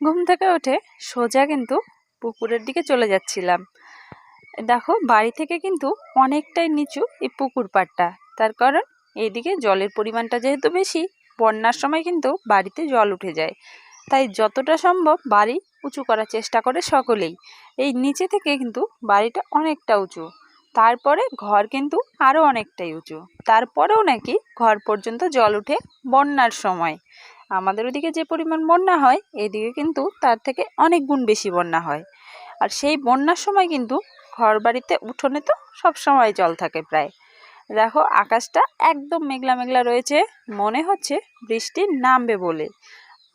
ঘুম থেকে উঠে সোজা কিন্তু পুকুরের দিকে চলে যাচ্ছিলাম। দেখো, বাড়ি থেকে কিন্তু অনেকটাই নিচু এই পুকুর পাড়টা। তার কারণ এইদিকে জলের পরিমাণটা যেহেতু বেশি, বন্যার সময় কিন্তু বাড়িতে জল উঠে যায়। তাই যতটা সম্ভব বাড়ি উঁচু করার চেষ্টা করে সকলেই। এই নিচে থেকে কিন্তু বাড়িটা অনেকটা উঁচু। তারপরে ঘর কিন্তু আরও অনেকটাই উঁচু। তারপরেও নাকি ঘর পর্যন্ত জল উঠে বন্যার সময়। আমাদের ওদিকে যে পরিমাণ বন্যা হয়, এদিকে কিন্তু তার থেকে অনেক গুণ বেশি বন্যা হয়। আর সেই বন্যার সময় কিন্তু ঘর বাড়িতে উঠোনে তো সব সময় জল থাকে প্রায়। দেখো, আকাশটা একদম মেঘলা মেঘলা রয়েছে, মনে হচ্ছে বৃষ্টি নামবে বলে।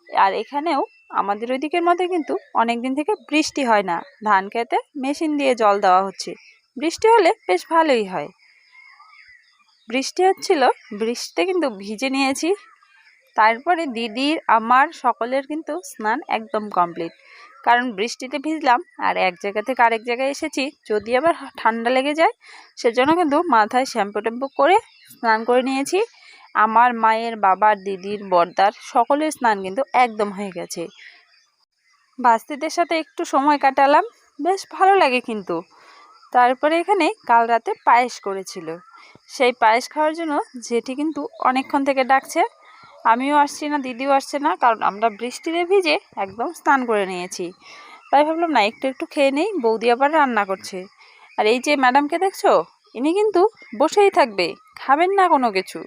আর এখানেও আমাদের ওই দিকের মধ্যে কিন্তু অনেক দিন থেকে বৃষ্টি হয় না। ধান খেতে মেশিন দিয়ে জল দেওয়া হচ্ছে। বৃষ্টি হলে বেশ ভালোই হয়। বৃষ্টি হচ্ছিল, বৃষ্টিতে কিন্তু ভিজে নিয়েছি তারপরে দিদির, আমার সকলের কিন্তু স্নান একদম কমপ্লিট কারণ বৃষ্টিতে ভিজলাম আর এক জায়গা থেকে আরেক জায়গায় এসেছি। যদি আবার ঠান্ডা লেগে যায়, সেজন্য কিন্তু মাথায় শ্যাম্পু ট্যাম্পু করে স্নান করে নিয়েছি। আমার মায়ের বাবার দিদির, বর্দার সকলের স্নান কিন্তু একদম হয়ে গেছে। বাস্তিদের সাথে একটু সময় কাটালাম, বেশ ভালো লাগে কিন্তু। তারপরে এখানে কাল রাতে পায়েস করেছিল। সেই পায়েস খাওয়ার জন্য জেঠি কিন্তু অনেকক্ষণ থেকে ডাকছে আমিও আসছি না, দিদিও আসছে না, কারণ আমরা বৃষ্টিতে ভিজে একদম স্নান করে নিয়েছি। তাই ভাবলাম, না, একটু একটু খেয়ে নেই, বৌদি আবার রান্না করছে। আর এই যে ম্যাডামকে দেখছ, ইনি কিন্তু বসেই থাকবে, খাবেন না কোনো কিছু।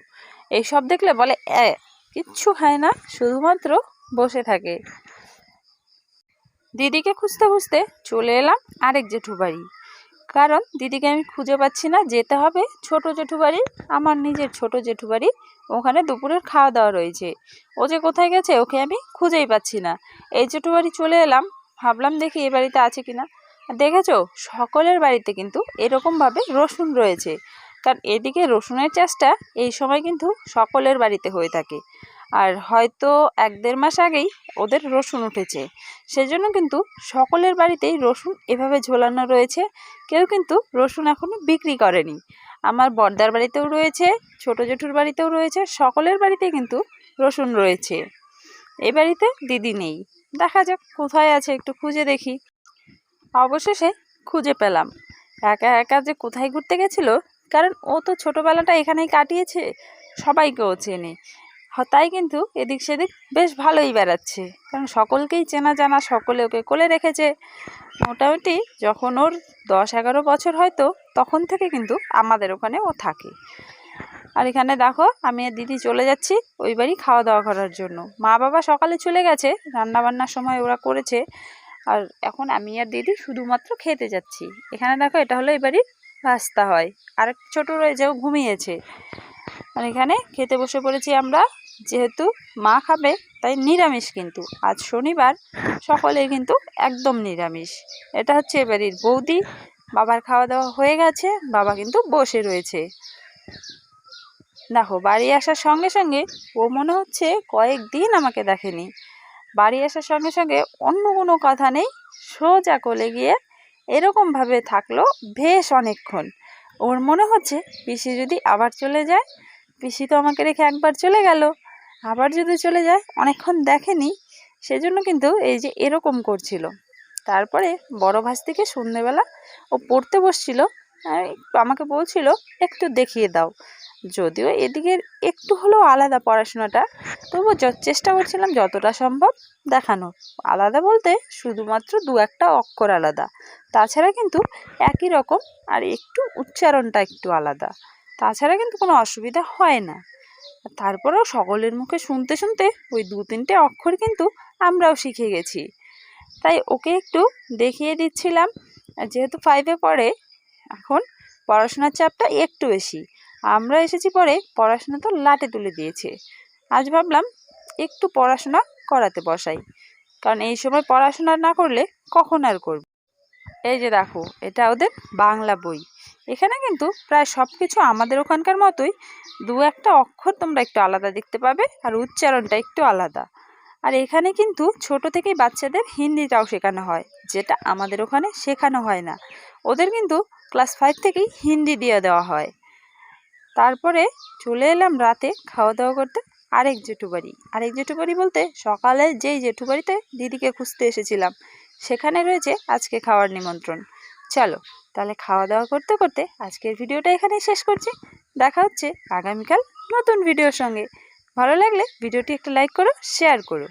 এই সব দেখলে বলে এ কিচ্ছু খায় না, শুধুমাত্র বসে থাকে। দিদিকে খুঁজতে খুঁজতে চলে এলাম আরেক জেঠু বাড়ি। কারণ দিদিকে আমি খুঁজে পাচ্ছি না, যেতে হবে ছোট জেঠু বাড়ি আমার নিজের ছোট জেঠু বাড়ি ওখানে দুপুরের খাওয়া দাওয়া রয়েছে। ও যে কোথায় গেছে ওকে আমি খুঁজেই পাচ্ছি না। এই জেঠু বাড়ি চলে এলাম, ভাবলাম দেখি এ বাড়িতে আছে কিনা। দেখেছ, সকলের বাড়িতে কিন্তু এরকমভাবে রসুন রয়েছে। কারণ এদিকে রসুনের চাষটা এই সময় কিন্তু সকলের বাড়িতে হয়ে থাকে। আর হয়তো এক দেড় মাস আগেই ওদের রসুন উঠেছে। সেজন্য কিন্তু সকলের বাড়িতেই রসুন এভাবে ঝোলানো রয়েছে। কেউ কিন্তু রসুন এখনও বিক্রি করেনি। আমার বর্দার বাড়িতেও রয়েছে, ছোটো জেঠুর বাড়িতেও রয়েছে, সকলের বাড়িতেই কিন্তু রসুন রয়েছে। এ বাড়িতে দিদি নেই। দেখা যাক কোথায় আছে, একটু খুঁজে দেখি। অবশেষে খুঁজে পেলাম। একা একা যে কোথায় ঘুরতে গেছিল, কারণ ও তো ছোটোবেলাটা এখানেই কাটিয়েছে সবাইকে ও চেনে। তাই কিন্তু এদিক সেদিক বেশ ভালোই বেড়াচ্ছে। কারণ সকলকেই চেনা জানা, সকলে ওকে কোলে রেখেছে। মোটামুটি যখন ওর দশ এগারো বছর হয়তো, তখন থেকে কিন্তু আমাদের ওখানে ও থাকে। আর এখানে দেখো, আমি আর দিদি চলে যাচ্ছি ওই বাড়ি খাওয়া দাওয়া করার জন্য। মা বাবা সকালে চলে গেছে রান্না বান্নার সময় ওরা করেছে। আর এখন আমি আর দিদি শুধুমাত্র খেতে যাচ্ছি। এখানে দেখো, এটা হলো এই বাড়ির রাস্তা হয়। আর ছোটো রয়েছে, ও ঘুমিয়েছে। আর এখানে খেতে বসে পড়েছি আমরা যেহেতু মা খাবে, তাই নিরামিষ কিন্তু। আজ শনিবার, সকলেই কিন্তু একদম নিরামিষ। এটা হচ্ছে এবারের বৌদি। বাবার খাওয়া দাওয়া হয়ে গেছে, বাবা কিন্তু বসে রয়েছে। দেখো, বাড়ি আসার সঙ্গে সঙ্গে ও মনে হচ্ছে কয়েকদিন আমাকে দেখেনি। বাড়ি আসার সঙ্গে সঙ্গে অন্য কোনো কথা নেই। সোজা কোলে গিয়ে এরকমভাবে থাকল বেশ অনেকক্ষণ। ওর মনে হচ্ছে পিসি যদি আবার চলে যায় পিসি তো আমাকে রেখে একবার চলে গেল। আবার যদি চলে যায়, অনেকক্ষণ দেখেনি, সেজন্য কিন্তু এই যে এরকম করছিল। তারপরে বড় থেকে সন্ধ্যেবেলা ও পড়তে বসছিল আমাকে বলছিল, একটু দেখিয়ে দাও। যদিও এদিকের একটু হলেও আলাদা পড়াশোনাটা তবুও চেষ্টা করছিলাম যতটা সম্ভব দেখানো। আলাদা বলতে শুধুমাত্র দু একটা অক্ষর আলাদা। তাছাড়া কিন্তু একই রকম, আর একটু উচ্চারণটা একটু আলাদা। তাছাড়া কিন্তু কোনো অসুবিধা হয় না। তারপরেও সকলের মুখে শুনতে শুনতে ওই দু তিনটে অক্ষর কিন্তু আমরাও শিখে গেছি। তাই ওকে একটু দেখিয়ে দিচ্ছিলাম, যেহেতু ফাইভে পড়ে, এখন পড়াশোনার চাপটা একটু বেশি। আমরা এসেছি পরে পড়াশোনা তো লাটে তুলে দিয়েছে। আজ ভাবলাম একটু পড়াশোনা করাতে বসাই, কারণ এই সময় পড়াশোনা না করলে কখন আর করবে? এই যে দেখো, এটা ওদের বাংলা বই। এখানে কিন্তু প্রায় সব কিছু আমাদের ওখানকার মতোই। দু একটা অক্ষর তোমরা একটু আলাদা দেখতে পাবে, আর উচ্চারণটা একটু আলাদা। আর এখানে কিন্তু ছোট থেকেই বাচ্চাদের হিন্দিটাও শেখানো হয়, যেটা আমাদের ওখানে শেখানো হয় না। ওদের কিন্তু ক্লাস ফাইভ থেকেই হিন্দি দিয়ে দেওয়া হয়। তারপরে চলে এলাম রাতে খাওয়া দাওয়া করতে আরেক জেঠু বাড়ি আরেক জেঠু বাড়ি বলতে সকালে যেই জেঠু বাড়িতে দিদিকে খুঁজতে এসেছিলাম, সেখানে রয়েছে আজকে খাওয়ার নিমন্ত্রণ। চলো, তাহলে খাওয়া দাওয়া করতে করতে আজকের ভিডিওটা এখানেই শেষ করছি। দেখা হচ্ছে আগামীকাল নতুন ভিডিওর সঙ্গে। ভালো লাগলে ভিডিওটি একটা লাইক করো, শেয়ার করো।